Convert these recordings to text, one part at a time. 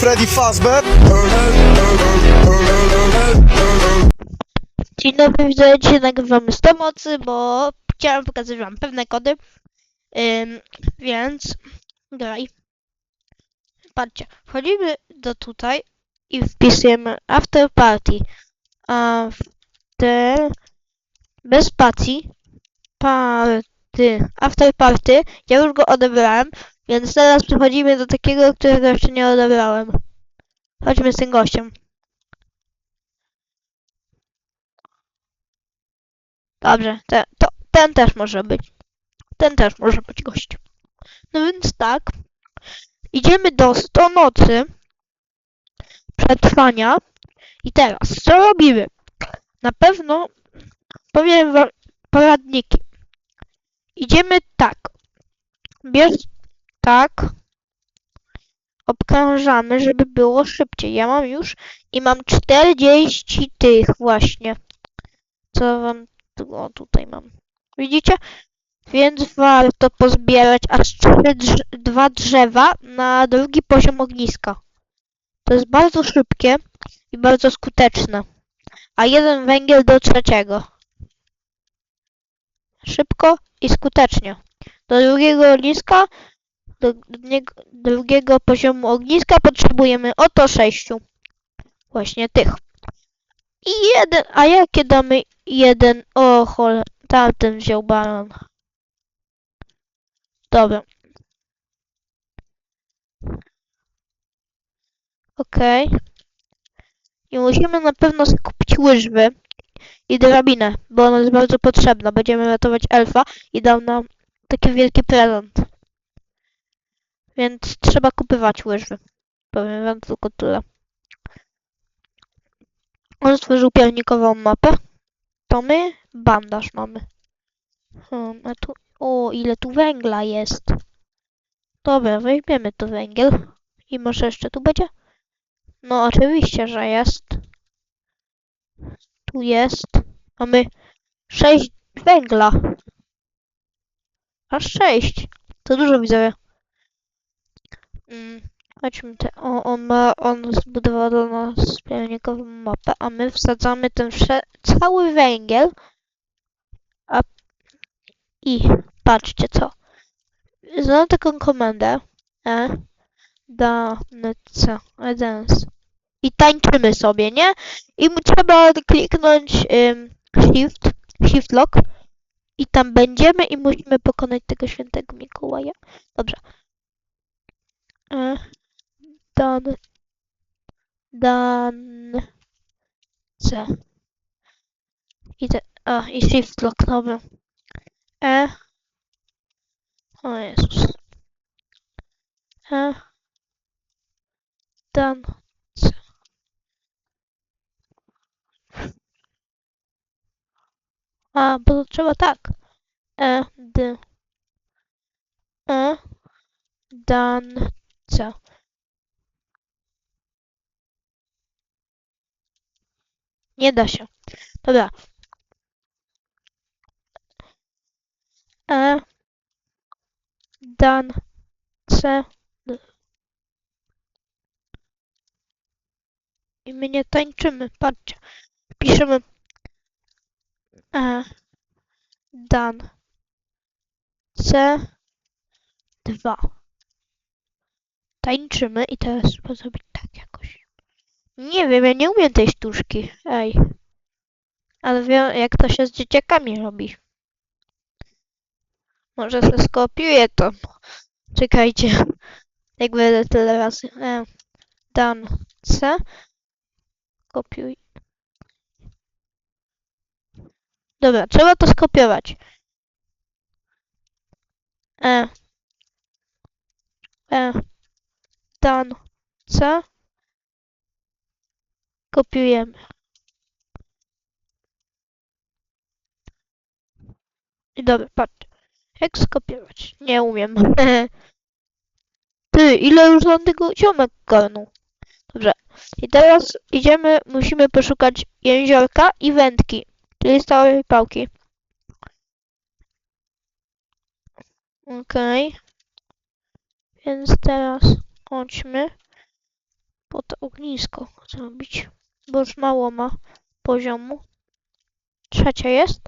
Freddy Fazbear? Dzień dobry, dzisiaj nagrywamy 100 mocy, bo chciałem pokazać wam pewne kody. Ym, więc graj. Patrzcie, wchodzimy do tutaj i wpisujemy after party. After bez spacji party. After party. Ja już go odebrałem, więc teraz przechodzimy do takiego, którego jeszcze nie odebrałem. Chodźmy z tym gościem. Dobrze, te, to, ten też może być. Ten też może być gościem. No więc tak. Idziemy do 100 nocy przetrwania. I teraz, co robimy? Na pewno powiem wam poradniki. Idziemy tak. Bierz tak. Obkrążamy, żeby było szybciej. Ja mam już i mam 40 tych właśnie. Co wam o, tutaj mam. Widzicie? Więc warto pozbierać aż trzy drz dwa drzewa na drugi poziom ogniska. To jest bardzo szybkie i bardzo skuteczne. A jeden węgiel do trzeciego. Szybko i skutecznie. Do drugiego ogniska, do, drugiego poziomu ogniska potrzebujemy oto sześciu. Właśnie tych. I jeden, a jakie damy jeden? O cholera, tamten wziął balon. Dobra. Okej. I musimy na pewno skupić łyżwy i drabinę, bo ona jest bardzo potrzebna. Będziemy ratować elfa i dał nam taki wielki prezent. Więc trzeba kupywać łyżwy. Powiem wam tylko tyle. On stworzył piernikową mapę. To my bandaż mamy. Hmm, a tu... O, ile tu węgla jest. Dobra, weźmiemy tu węgiel. I może jeszcze tu będzie? No, oczywiście, że jest. Tu jest. Mamy sześć węgla. Aż sześć. To dużo widzowie. Mm, chodźmy te. On ma, on zbudował do nas piernikową mapę, a my wsadzamy ten cały węgiel. A i patrzcie co. Znam taką komendę. E. Da. C. Dance. I tańczymy sobie, nie? I trzeba kliknąć ym, shift, shift lock. I tam będziemy i musimy pokonać tego świętego Mikołaja. Dobrze. Dan. Dan. C. I te, a, i shift dobra. E. O Jezus. E. Dan. C. A, bo to trzeba tak. E, d. E. Dan. C. Nie da się. Dobra. E. Dan. C. I my nie tańczymy. Patrzcie. Piszemy. E. Dan. C. 2. Tańczymy i teraz trzeba zrobić tak jakoś. Nie wiem, ja nie umiem tej sztuczki. Ej. Ale wiem, jak to się z dzieciakami robi. Może sobie skopiuję to. Czekajcie. Jak będę tyle razy. E, dan C. Kopiuj. Dobra, trzeba to skopiować. E. E. Dan C. Kopiujemy. I dobra, patrz. Jak skopiować? Nie umiem. Ty, ile już on tego ziomek garnął? Dobrze. I teraz idziemy, musimy poszukać jeziorka i wędki, czyli stałej pałki. Okej. Więc teraz chodźmy. pod ognisko zrobić, bo już mało ma poziomu. Trzecia jest?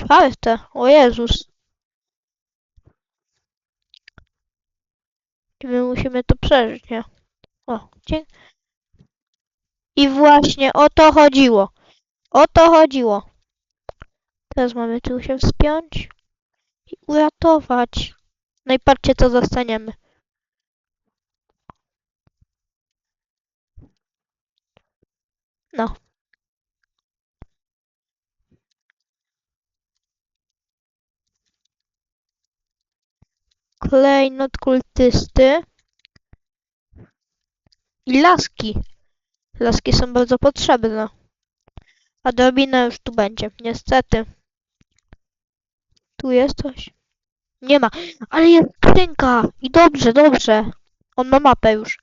Czwarte, o Jezus. I my musimy to przeżyć, nie? O, dzięki. I właśnie o to chodziło. O to chodziło. Teraz mamy tu się wspiąć i uratować. No i patrzcie, co dostaniemy. No. Klejnot kultysty. I laski. Laski są bardzo potrzebne. A drabina już tu będzie, niestety. Tu jest coś? Nie ma. Ale jest skrzynka! I dobrze, dobrze. On ma mapę już.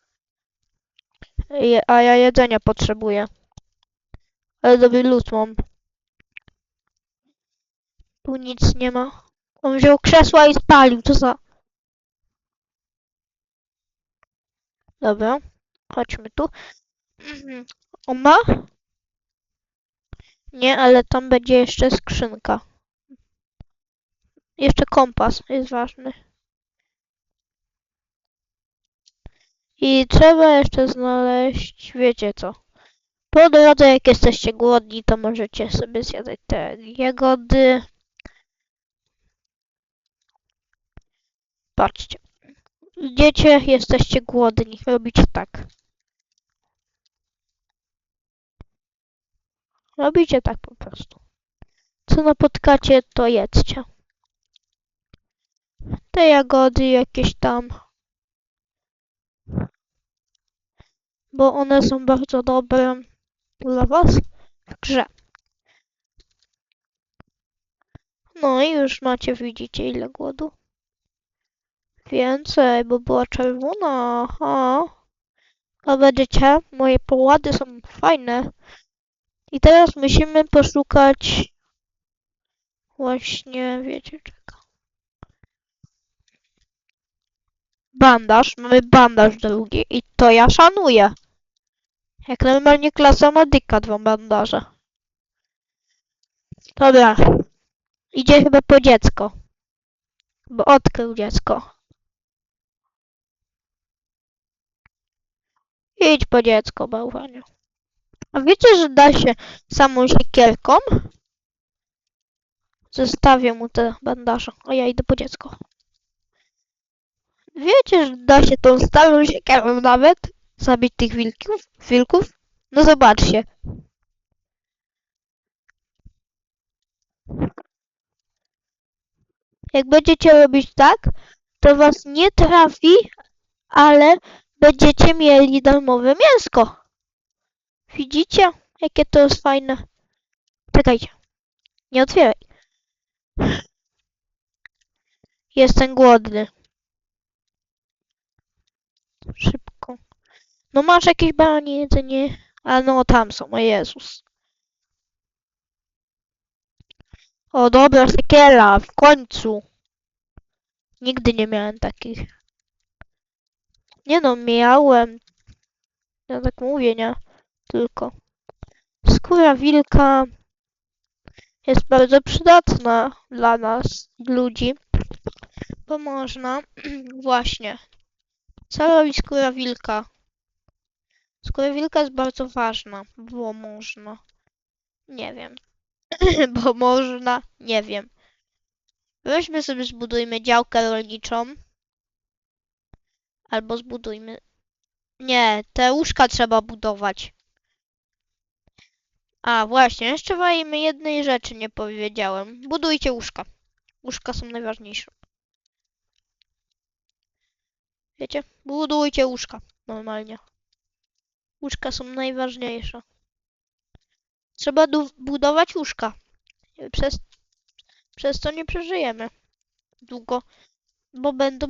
Je, a ja jedzenia potrzebuję. Ale dobry lód mam. Tu nic nie ma. On wziął krzesła i spalił. Co za... Dobra. Chodźmy tu. Mhm. On ma? Nie, ale tam będzie jeszcze skrzynka. Jeszcze kompas jest ważny. I trzeba jeszcze znaleźć, wiecie co. Po drodze, jak jesteście głodni, to możecie sobie zjadać te jagody. Patrzcie. Idziecie, jesteście głodni. Robicie tak. Robicie tak po prostu. Co napotkacie, to jedzcie. Te jagody jakieś tam. Bo one są bardzo dobre dla was w grze. No i już macie, widzicie ile głodu. Więcej, bo była czerwona. Aha. A będziecie? Moje połady są fajne. I teraz musimy poszukać właśnie, wiecie czego. Bandaż, mamy bandaż drugi i to ja szanuję. Jak normalnie klasa medyka dwa bandaże. Dobra. Idzie chyba po dziecko. Bo odkrył dziecko. Idź po dziecko, bałwanie. A wiecie, że da się samą siekierką? Zostawię mu te bandaże. A ja idę po dziecko. Wiecie, że da się tą starą siekierą nawet zabić tych wilków? wilków? No zobaczcie. Jak będziecie robić tak, to was nie trafi, ale będziecie mieli darmowe mięsko. Widzicie? Jakie to jest fajne. Czekajcie. Nie otwieraj. Jestem głodny. Szybko. No masz jakieś baranie jedzenie? A no tam są, o Jezus. O dobra, sekiela, w końcu. Nigdy nie miałem takich. Nie no, miałem. Ja tak mówię, nie? Tylko. Skóra wilka jest bardzo przydatna dla nas, ludzi, bo można właśnie. Robi skóra wilka? Skóra wilka jest bardzo ważna, bo można. Nie wiem. bo można, nie wiem. Weźmy sobie, zbudujmy działkę rolniczą. Albo zbudujmy. Nie, te łóżka trzeba budować. A, właśnie, jeszcze wam jednej rzeczy nie powiedziałem. Budujcie łóżka. Łóżka są najważniejsze. Wiecie? Budujcie łóżka. Normalnie. Łóżka są najważniejsze. Trzeba budować łóżka. Przez, przez to nie przeżyjemy długo. Bo będą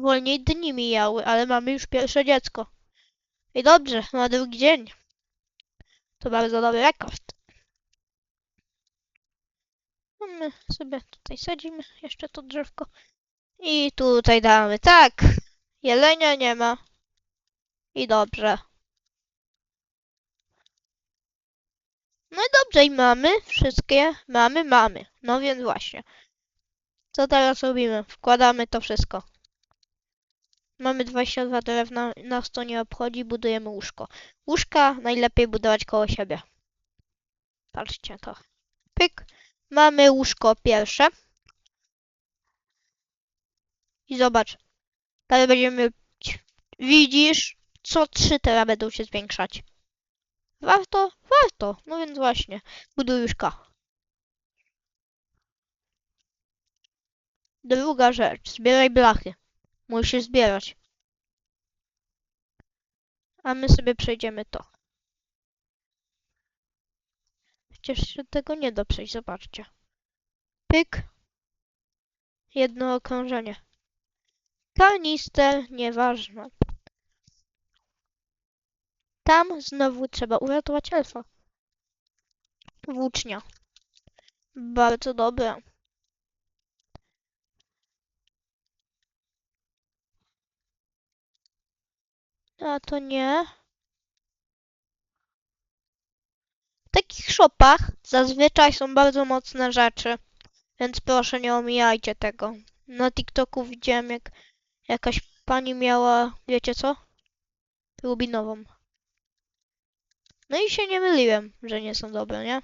wolniej dni mijały, ale mamy już pierwsze dziecko. I dobrze, na drugi dzień. To bardzo dobry rekord. No My sobie tutaj sadzimy jeszcze to drzewko. I tutaj damy tak. Jelenia nie ma. I dobrze. No i dobrze, i mamy wszystkie. Mamy, mamy. No więc właśnie. Co teraz robimy? Wkładamy to wszystko. Mamy 22 drewna, nas to nie obchodzi, budujemy łóżko. Łóżka najlepiej budować koło siebie. Patrzcie to. Pyk. Mamy łóżko pierwsze. I zobacz. Teraz będziemy... Widzisz? Co trzy teraz będą się zwiększać. Warto? Warto. No więc właśnie. Buduj łóżka. Druga rzecz. Zbieraj blachy. Musisz zbierać. A my sobie przejdziemy to. Przecież się tego nie da przejść, zobaczcie. Pyk. Jedno okrążenie. Kanister, nieważne. Tam znowu trzeba uratować elfa. Włócznia. Bardzo dobra. A to nie. W takich shopach zazwyczaj są bardzo mocne rzeczy, więc proszę nie omijajcie tego. Na TikToku widziałem jak jakaś pani miała, wiecie co? Rubinową. No i się nie myliłem, że nie są dobre, nie?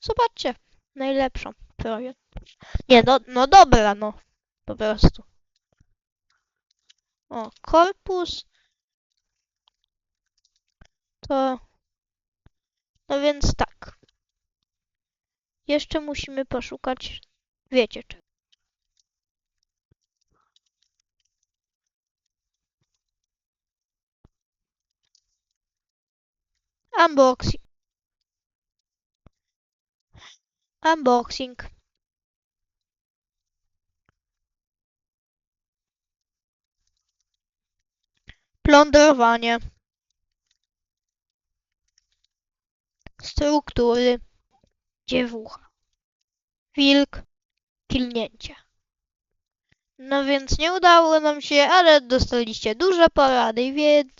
Zobaczcie, najlepszą prawie. Nie, no, no dobra, no. Po prostu. O, korpus. To... No więc tak. Jeszcze musimy poszukać, wiecie czego. Unboxing. Unboxing. Plądrowanie. Struktury. Dziewucha. Wilk. Kilnięcie. No więc nie udało nam się, ale dostaliście duże porady, więc...